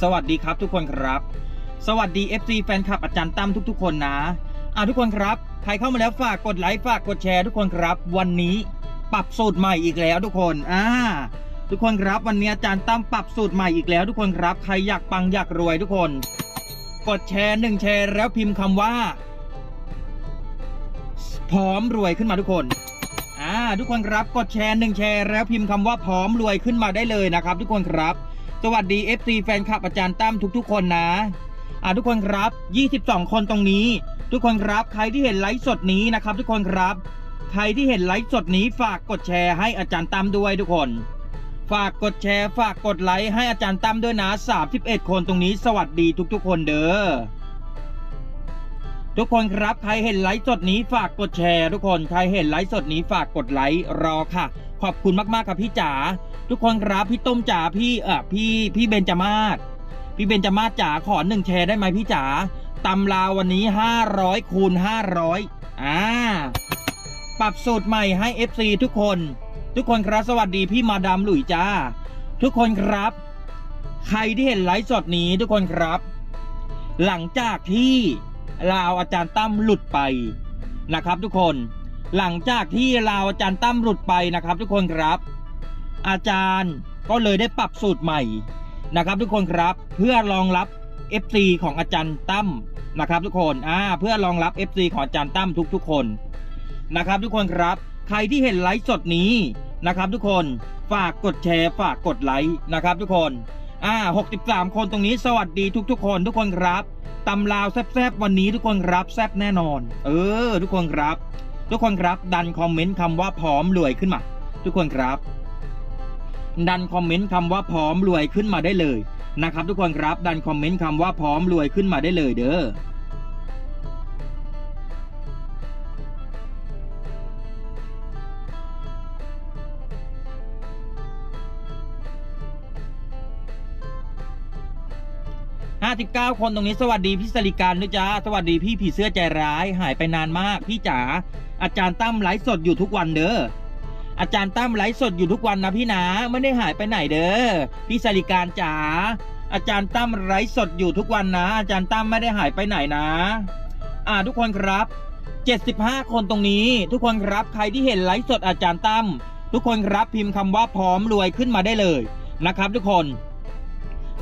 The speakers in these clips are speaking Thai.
สวัสดีครับทุกคนครับ สวัสดี FC แฟนคลับอาจารย์ตั้มทุก ๆ คนนะอ่าทุกคนครับ ใครเข้ามาแล้วฝากกดไลค์ฝากกดแชร์ทุกคนครับ วันนี้ปรับสูตรใหม่อีกแล้วทุกคนอ่าทุกคนครับวันนี้อาจารย์ตั้มปรับสูตรใหม่อีกแล้ว ทุกคนครับ ใครอยากปังอยากรวยทุกคน กดแชร์หนึ่งแชร์แล้วพิมพ์คำว่า พร้อมรวยขึ้นมาทุกคนอ่าทุกคนครับกดแชร์หนึ่งแชร์แล้วพิมพ์คำว่าพร้อมรวยขึ้นมาได้เลยนะครับ ทุกคนครับ สวัสดี FC แฟนคลับอาจารย์ตั้มทุกๆ คนนะ อ่าทุกคนครับ 22 คนตรงนี้ ทุกคนครับใครที่เห็นไลฟ์สดนี้นะครับ ทุกคนครับ ใครที่เห็นไลฟ์สดนี้ฝากกดแชร์ให้อาจารย์ตั้มด้วยทุกคน ฝากกดแชร์ ฝากกดไลค์ให้อาจารย์ตั้มด้วยนะ 31 คนตรงนี้ สวัสดีทุกๆ คนเด้อ ทุกคนครับใครเห็นไลฟ์สดนี้ฝากกดแชร์ ทุกคนใครเห็นไลฟ์สดนี้ฝากกดไลค์รอค่ะ ขอบคุณมากๆครับพี่จ๋าทุกคนครับพี่ต้มจ๋าพี่เออพี่พี่เบนจามาศพี่เบนจามาศจ๋าขอหนึ่งแชร์ได้ไหมพี่จ๋าตำลาวันนี้ห้าร้อยคูณห้าร้อยอ่าปรับสูตรใหม่ให้ FC ทุกคน ทุกคนครับสวัสดีพี่มาดามหลุยจ้า ทุกคนครับ ใครที่เห็นไลฟ์สดนี้ทุกคนครับ หลังจากที่ ลาวอาจารย์ตั้มหลุดไปนะครับทุกคนหลังจากที่ลาวอาจารย์ตั้มหลุดไปนะครับ ทุกคนครับ อาจารย์ก็เลยได้ปรับสูตรใหม่นะครับ ทุกคนครับเพื่อรองรับ FC ของอาจารย์ตั้มนะครับ ทุกคนอ่าเพื่อรองรับ FC ของอาจารย์ตั้มทุกๆ คนนะครับ ทุกคนครับ ใครที่เห็นไลฟ์สดนี้นะครับ ทุกคนฝากกดแชร์ฝากกดไลค์นะครับ ทุกคน อ่า63 คนตรงนี้สวัสดีทุก ๆ คนทุกคนครับตำลาวแซบๆวันนี้ทุกคนครับแซบแน่นอน เออ ทุกคนครับ ทุกคนครับ ดันคอมเมนต์คำว่าพร้อมรวยขึ้นมา ทุกคนครับ ดันคอมเมนต์คำว่าพร้อมรวยขึ้นมาได้เลยนะครับ ทุกคนครับ ดันคอมเมนต์คำว่าพร้อมรวยขึ้นมาได้เลยเด้อ ห้าสิบเก้าคนตรงนี้สวัสดีพี่สริการด้วยจ้าสวัสดีพี่ผีเสื้อใจร้ายหายไปนานมาก พี่จ๋าอาจารย์ตั้มไลฟ์สดอยู่ทุกวันเด้ออาจารย์ตั้มไลฟ์สดอยู่ทุกวันนะพี่นะไม่ได้หายไปไหนเด้อพี่สาริการจ๋าอาจารย์ตั้มไลฟ์สดอยู่ทุกวันนะ อาจารย์ตั้มไม่ได้หายไปไหนนะ อ่าทุกคนครับ 75 คนตรงนี้ ทุกคนครับใครที่เห็นไลฟ์สดอาจารย์ตั้มทุกคนครับพิมพ์คำว่าพร้อมรวยขึ้นมาได้เลยนะครับ ทุกคน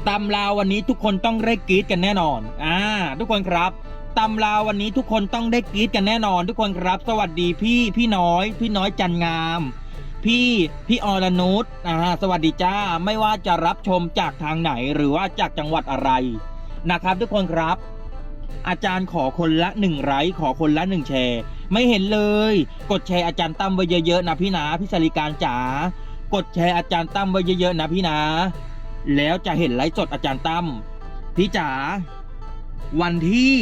ตำลาววันนี้ทุกคนต้องได้กรี๊ดกันแน่นอน อ่า ทุกคนครับตำลาววันนี้ทุกคนต้องได้กรี๊ดกันแน่นอน ทุกคนครับ สวัสดีพี่พี่น้อย พี่น้อยจันงาม พี่พี่อรนุชนะฮะสวัสดีจ้าไม่ว่าจะรับชมจากทางไหนหรือว่าจากจังหวัดอะไรนะครับ ทุกคนครับ อาจารย์ขอคนละหนึ่งไลค์ขอคนละหนึ่งแชร์ ไม่เห็นเลย กดแชร์อาจารย์ตั้มไว้เยอะๆนะพี่นะพี่สริการจ๋ากดแชร์อาจารย์ตั้มไว้เยอะๆนะพี่นะ แล้วจะเห็นไลฟ์สดอาจารย์ตั้มพี่จ๋าวันที่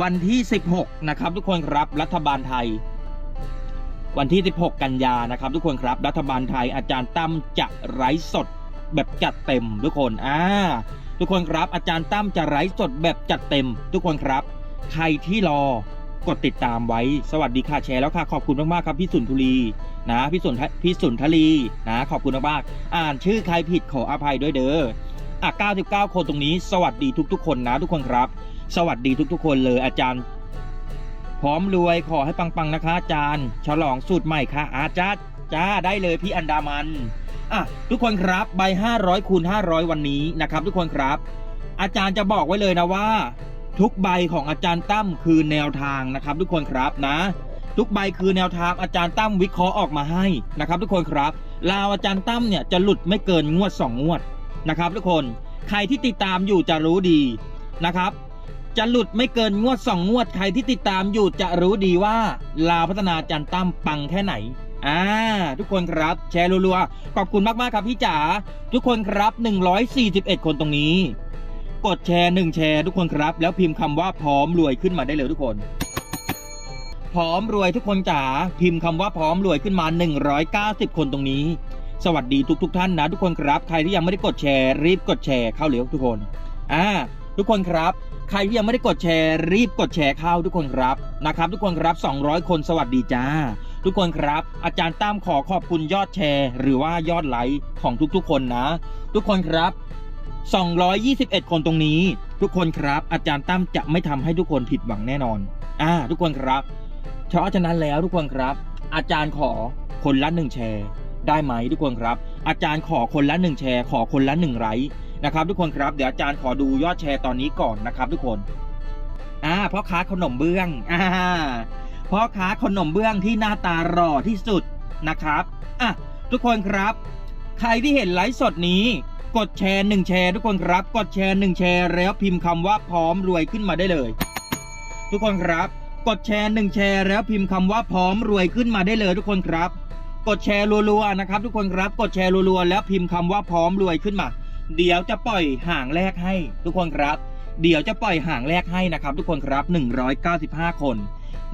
วันที่ 16 นะครับ ทุกคนครับรัฐบาลไทย วันที่ 16 กันยานะครับ ทุกคนครับ รัฐบาลไทยอาจารย์ตั้มจะไลฟ์สดแบบจัดเต็มทุกคนอ่าทุกคนครับอาจารย์ตั้มจะไลฟ์สดแบบจัดเต็ม ทุกคนครับ ใครที่รอ กดติดตามไว้ สวัสดีค่ะแชร์แล้วค่ะ ขอบคุณมากๆครับพี่สุนทุลีนะพี่สุนพี่สุนทลีนะ ขอบคุณมากๆอ่านชื่อใครผิดขออภัยด้วยเด้ออะ99 คนตรงนี้ สวัสดีทุกๆ คนนะทุกคนครับ สวัสดีทุกๆ คนเลยอาจารย์ พร้อมรวยขอให้ปังๆนะคะอาจารย์ ฉลองสูตรใหม่ค่ะ อาจารย์จ้าได้เลยพี่อันดามันอะทุกคนครับใบ500คูณ500 วันนี้นะครับ ทุกคนครับ อาจารย์จะบอกไว้เลยนะว่า ทุกใบของอาจารย์ตั้มคือแนวทางนะครับ ทุกคนครับนะ ทุกใบคือแนวทางอาจารย์ตั้มวิเคราะห์ออกมาให้นะครับ ทุกคนครับลาวอาจารย์ตั้มเนี่ยจะหลุดไม่เกินงวดสองงวดนะครับ ทุกคนใครที่ติดตามอยู่จะรู้ดีนะครับ จะหลุดไม่เกินงวดสองงวด ใครที่ติดตามอยู่จะรู้ดีว่าลาวพัฒนาอาจารย์ตั้มปังแค่ไหนอ่าทุกคนครับ แชร์รัวๆขอบคุณมากๆครับพี่จ๋าทุกคนครับ 141 คนตรงนี้ กดแชร์หนึ่งแชร์ทุกคนครับ แล้วพิมพ์คำว่าพร้อมรวยขึ้นมาได้เลยทุกคน พร้อมรวยทุกคนจ๋าพิมพ์คำว่าพร้อมรวยขึ้นมา 190 คนตรงนี้ สวัสดีทุกทุกๆท่านนะทุกคนครับ ใครที่ยังไม่ได้กดแชร์รีบกดแชร์เข้าเร็วทุกคนอ่าทุกคนครับ ใครที่ยังไม่ได้กดแชร์รีบกดแชร์เข้าทุกคนครับนะครับทุกคนครับ 200 คนสวัสดีจ้า ทุกคนครับ อาจารย์ตั้มขอขอบคุณยอดแชร์ หรือว่ายอดไลค์ของทุกๆ คนนะ ทุกคนครับ 221 คนตรงนี้ ทุกคนครับ อาจารย์ตั้มจะไม่ทำให้ทุกคนผิดหวังแน่นอน อ่า ทุกคนครับเพราะฉะนั้นแล้วทุกคนครับ อาจารย์ขอคนละหนึ่งแชร์ได้ไหมทุกคนครับ อาจารย์ขอคนละหนึ่งแชร์ขอคนละหนึ่งไลค์นะครับ ทุกคนครับเดี๋ยวอาจารย์ขอดูยอดแชร์ตอนนี้ก่อนนะครับ ทุกคนอ่าพราะค้าขนมเบื้องอ่าพราะค้าขนมเบื้องที่หน้าตาหล่อที่สุดนะครับอะทุกคนครับ ใครที่เห็นไลฟ์สดนี้ กดแชร์หนึ่งแชร์ทุกคนครับ กดแชร์หนึ่งแชร์แล้วพิมพ์คำว่าพร้อมรวยขึ้นมาได้เลย ทุกคนครับ กดแชร์หนึ่งแชร์แล้วพิมพ์คำว่าพร้อมรวยขึ้นมาได้เลย ทุกคนครับ กดแชร์รัวๆนะครับ ทุกคนครับ กดแชร์รัวๆแล้วพิมพ์คำว่าพร้อมรวยขึ้นมา เดี๋ยวจะปล่อยห่างแรกให้ ทุกคนครับ เดี๋ยวจะปล่อยห่างแรกให้นะครับ ทุกคนครับ 195 คน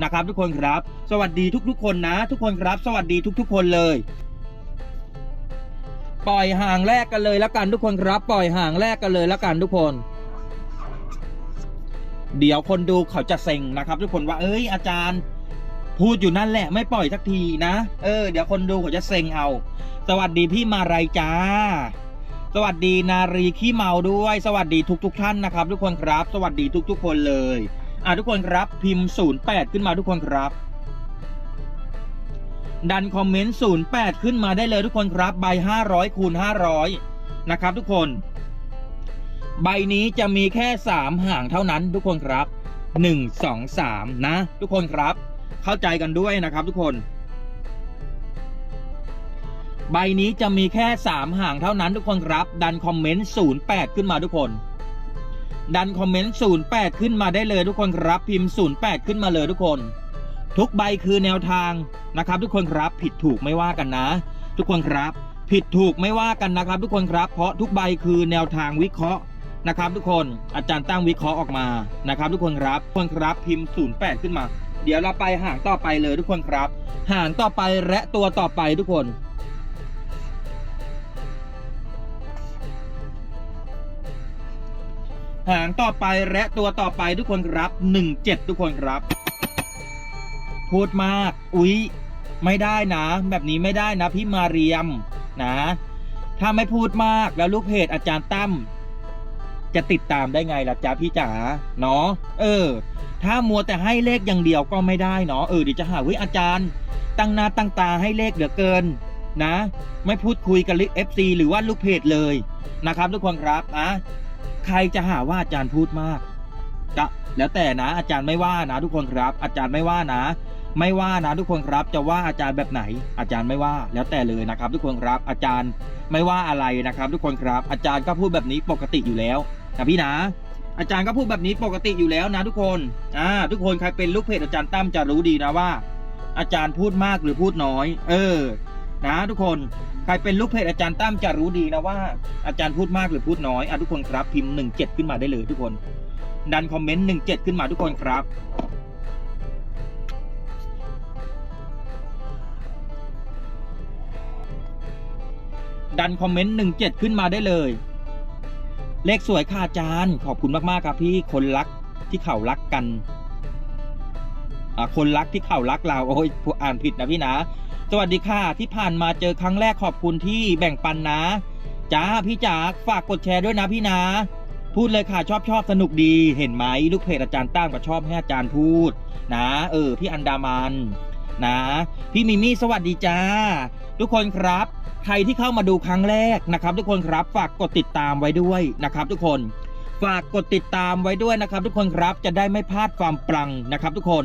นะครับ ทุกคนครับ สวัสดีทุกๆคนนะ ทุกคนครับ สวัสดีทุก ๆ คนเลย ปล่อยห่างแรกกันเลยแล้วกันทุกคนครับ ปล่อยห่างแรกกันเลยแล้วกันทุกคน เดี๋ยวคนดูเขาจะเซ็งนะครับ ทุกคนว่า เอ้ยอาจารย์ พูดอยู่นั่นแหละไม่ปล่อยสักทีนะเออเดี๋ยวคนดูเขาจะเซ็งเอา สวัสดีพี่มาไรจ้า สวัสดีนารีขี้เมาด้วย สวัสดีทุก ๆทท่านนะครับ ทุกคนครับ สวัสดีทุก ๆ คนเลย อะทุกคนครับพิมพ์08ขึ้นมาทุกคนครับ ดันคอมเมนต์ 08 ขึ้นมาได้เลยทุกคนครับ ใบ 500คูณ500 นะครับทุกคน ใบนี้จะมีแค่ 3 ห่างเท่านั้นทุกคนครับ 1 2 3 นะ ทุกคนครับ เข้าใจกันด้วยนะครับทุกคน ใบนี้จะมีแค่ 3 ห่างเท่านั้นทุกคนครับ ดันคอมเมนต์ 08 ขึ้นมาทุกคน ดันคอมเมนต์ 08 ขึ้นมาได้เลยทุกคนครับ พิมพ์ 08 ขึ้นมาเลยทุกคน ทุกใบคือแนวทางนะครับ ทุกคนครับผิดถูกไม่ว่ากันนะ ทุกคนครับ ผิดถูกไม่ว่ากันนะครับ ทุกคนครับ เพราะทุกใบคือแนวทางวิเคราะห์นะครับ ทุกคนอาจารย์ตั้งวิเคราะห์ออกมานะครับ ทุกคนครับทุกคนครับพิมพ์ 08 ขึ้นมา เดี๋ยวเราไปห่างต่อไปเลยทุกคนครับ ห่างต่อไปและตัวต่อไปทุกคนหางต่อไปและตัวต่อไปทุกคนครับหนึ่งเจ็ดทุกคนครับ พูดมาก อุ๊ย ไม่ได้นะ แบบนี้ไม่ได้นะ พี่มาเรียมนะ ถ้าไม่พูดมากแล้วลูกเพจอาจารย์ตั้มจะติดตามได้ไงล่ะจ๊ะพี่จ๋าเนาะเออ ถ้ามัวแต่ให้เลขอย่างเดียวก็ไม่ได้เนาะเออเดี๋ยวจะหาวิอาจารย์ ตั้งหน้าตั้งตาให้เลขเหลือเกินนะ ไม่พูดคุยกับลิเอฟซีหรือว่าลูกเพจเลยนะครับ ทุกคนครับนะใครจะหาว่าอาจารย์พูดมากก็แล้วแต่นะ อาจารย์ไม่ว่านะ ทุกคนครับ อาจารย์ไม่ว่านะ ไม่ว่านะทุกคนครับจะว่าอาจารย์แบบไหน อาจารย์ไม่ว่าแล้วแต่เลยนะครับ ทุกคนครับอาจารย์ไม่ว่าอะไรนะครับ ทุกคนครับ อาจารย์ก็พูดแบบนี้ปกติอยู่แล้วนะพี่นะ อาจารย์ก็พูดแบบนี้ปกติอยู่แล้วนะทุกคนอ่าทุกคนใครเป็นลูกเพจอาจารย์ตั้มจะรู้ดีนะว่า อาจารย์พูดมากหรือพูดน้อย เออ นะ ทุกคนใครเป็นลูกเพจอาจารย์ตั้มจะรู้ดีนะว่า อาจารย์พูดมากหรือพูดน้อยอะทุกคนครับพิมพ์หนึ่งเจ็ดขึ้นมาได้เลยทุกคน ดันคอมเมนต์หนึ่งเจ็ดขึ้นมาทุกคนครับ ดันคอมเมนต์หนึ่งเจ็ดขึ้นมาได้เลย เลขสวยค่ะอาจารย์ ขอบคุณมากๆครับพี่คนรักที่เขารักกันอ่าคนรักที่เขารักเราโอ้ยอ่านผิดนะพี่นะ สวัสดีค่ะที่ผ่านมาเจอครั้งแรกขอบคุณที่แบ่งปันนะจ้าพี่จ๋าฝากกดแชร์ด้วยนะพี่นะ พูดเลยค่ะชอบชอบสนุกดีเห็นไหมลูกเพจอาจารย์ตั้งก็ชอบให้อาจารย์พูด นะ เออ พี่อันดามันนะ พี่มิมี่สวัสดีจ้า ทุกคนครับ ใครที่เข้ามาดูครั้งแรกนะครับ ทุกคนครับฝากกดติดตามไว้ด้วยนะครับ ทุกคนฝากกดติดตามไว้ด้วยนะครับ ทุกคนครับจะได้ไม่พลาดความปรังนะครับ ทุกคน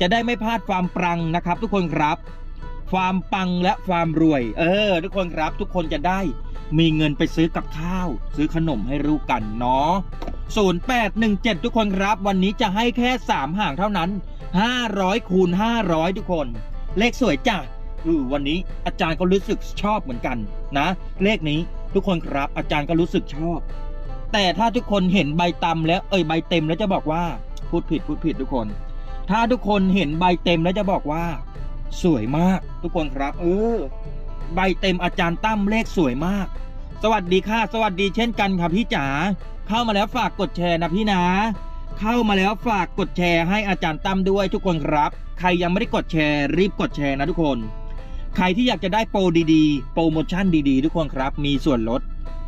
จะได้ไม่พลาดความปรังนะครับ ทุกคนครับ ความปังและความรวย เออ ทุกคนครับทุกคนจะได้มีเงินไปซื้อกับข้าว ซื้อขนมให้รู้กันเนาะ0817 ทุกคนครับ วันนี้จะให้แค่ 3 ห่างเท่านั้น 500คูณ500 ทุกคน เลขสวยจ้ะ อือวันนี้อาจารย์ก็รู้สึกชอบเหมือนกันนะ เลขนี้ทุกคนครับอาจารย์ก็รู้สึกชอบ แต่ถ้าทุกคนเห็นใบตำแล้วเอ้ยใบเต็มแล้วจะบอกว่าพูดผิดพูดผิดทุกคน ถ้าทุกคนเห็นใบเต็มแล้วจะบอกว่า สวยมากทุกคนครับ เออ ใบเต็มอาจารย์ตั้มเลขสวยมาก สวัสดีค่ะ สวัสดีเช่นกันครับพี่จ๋าเข้ามาแล้วฝากกดแชร์นะพี่นะเข้ามาแล้วฝากกดแชร์ให้อาจารย์ตั้มด้วยทุกคนครับ ใครยังไม่ได้กดแชร์รีบกดแชร์นะทุกคน ใครที่อยากจะได้โปรดีๆ โปรโมชั่นดีๆ ทุกคนครับ มีส่วนลด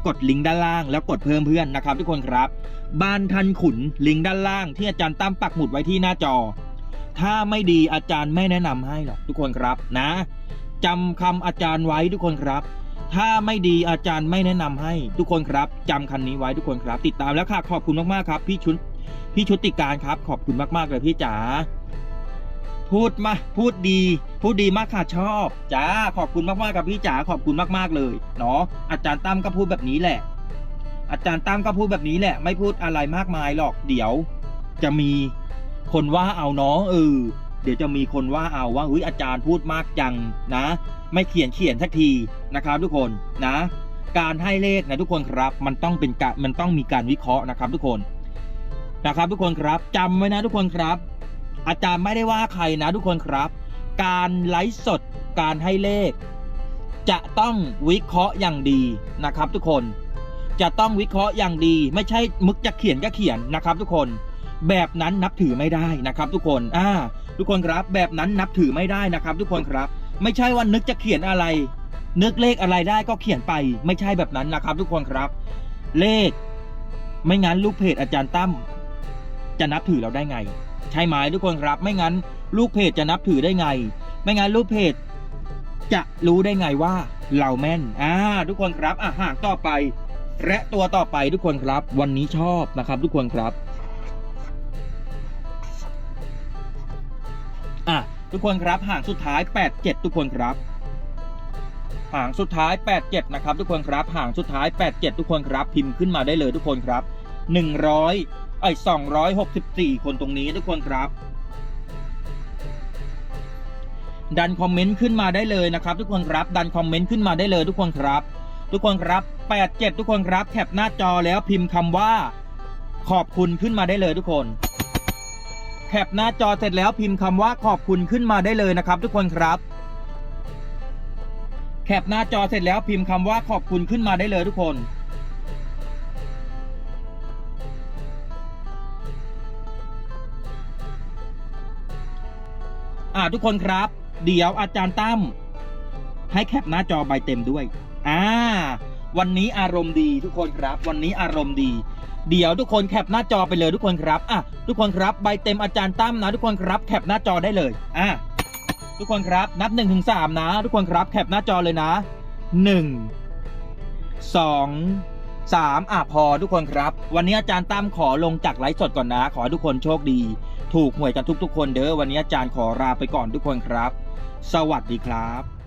กดลิงก์ด้านล่างแล้วกดเพิ่มเพื่อนนะครับ ทุกคนครับ บ้านทันขุนลิงก์ด้านล่างที่อาจารย์ตั้มปักหมุดไว้ที่หน้าจอ ถ้าไม่ดีอาจารย์ไม่แนะนำให้หรอกทุกคนครับนะจำคำอาจารย์ไว้ทุกคนครับ ถ้าไม่ดีอาจารย์ไม่แนะนำให้ทุกคนครับจำคันนี้ไว้ทุกคนครับ ติดตามแล้วค่ะขอบคุณมากๆครับ พี่ชุนพี่ชุติการครับ ขอบคุณมากๆเลยพี่จ๋า พูดมาพูดดี พูดดีมากค่ะชอบจ้าขอบคุณมากๆครับพี่จ๋าขอบคุณมากๆเลยเนาะอาจารย์ตั้มก็พูดแบบนี้แหละ อาจารย์ตั้มก็พูดแบบนี้แหละ ไม่พูดอะไรมากมายหรอกเดี๋ยว จะมีคนว่าเอาเนาะเออเดี๋ยวจะมีคนว่าเอาว่าเฮ้ยอาจารย์พูดมากจังนะ ไม่เขียนเขียนสักทีนะครับ ทุกคนนะ การให้เลขนะทุกคนครับ มันต้องเป็นการมันต้องมีการวิเคราะห์นะครับ ทุกคนนะครับ ทุกคนครับจำไว้นะทุกคนครับ อาจารย์ไม่ได้ว่าใครนะทุกคนครับ การไลฟ์สดการให้เลข จะต้องวิเคราะห์อย่างดีนะครับ ทุกคน จะต้องวิเคราะห์อย่างดี ไม่ใช่มึกจะเขียนก็เขียนนะครับ ทุกคน แบบนั้นนับถือไม่ได้นะครับ ทุกคนอ่าทุกคนครับ แบบนั้นนับถือไม่ได้นะครับ ทุกคนครับ ไม่ใช่ว่านึกจะเขียนอะไร นึกเลขอะไรได้ก็เขียนไป ไม่ใช่แบบนั้นนะครับ ทุกคนครับ เลข ไม่งั้นลูกเพจอาจารย์ตั้มจะนับถือเราได้ไง ใช่ไหมทุกคนครับ ไม่งั้นลูกเพจจะนับถือได้ไง ไม่งั้นลูกเพจจะรู้ได้ไงว่าเราแม่นอ่าทุกคนครับอะห่างต่อไป และตัวต่อไปทุกคนครับ วันนี้ชอบนะครับ ทุกคนครับอะทุกคนครับห่างสุดท้าย 87 ทุกคนครับห่างสุดท้าย 87 นะครับ ทุกคนครับห่างสุดท้าย 87 ทุกคนครับ พิมพ์ขึ้นมาได้เลยทุกคนครับ 100 ไอ้264 คนตรงนี้ทุกคนครับ ดันคอมเมนต์ขึ้นมาได้เลยนะครับ ทุกคนครับดันคอมเมนต์ขึ้นมาได้เลยทุกคนครับ ทุกคนครับ 87 ทุกคนครับแคปหน้าจอแล้วพิมพ์คำว่า ขอบคุณขึ้นมาได้เลยทุกคนแคปหน้าจอเสร็จแล้วพิมพ์คำว่าขอบคุณขึ้นมาได้เลยนะครับ ทุกคนครับ แคปหน้าจอเสร็จแล้วพิมพ์คำว่าขอบคุณขึ้นมาได้เลยทุกคน อ่าทุกคนครับ เดี๋ยวอาจารย์ตั้มให้แคปหน้าจอใบเต็มด้วย อ่า วันนี้อารมณ์ดีทุกคนครับ วันนี้อารมณ์ดี เดี๋ยวทุกคนแคปหน้าจอไปเลยทุกคนครับ อะ ทุกคนครับใบเต็มอาจารย์ตั้มนะ ทุกคนครับแคปหน้าจอได้เลย อะ ทุกคนครับนับหนึ่งถึงสามนะ ทุกคนครับแคปหน้าจอเลยนะหนึ่งสองสามอะพอทุกคนครับ วันนี้อาจารย์ตั้มขอลงจากไลฟ์สดก่อนนะ ขอให้ทุกคนโชคดี ถูกหวยกันทุกๆคนเด้อวันนี้อาจารย์ขอลาไปก่อนทุกคนครับ สวัสดีครับ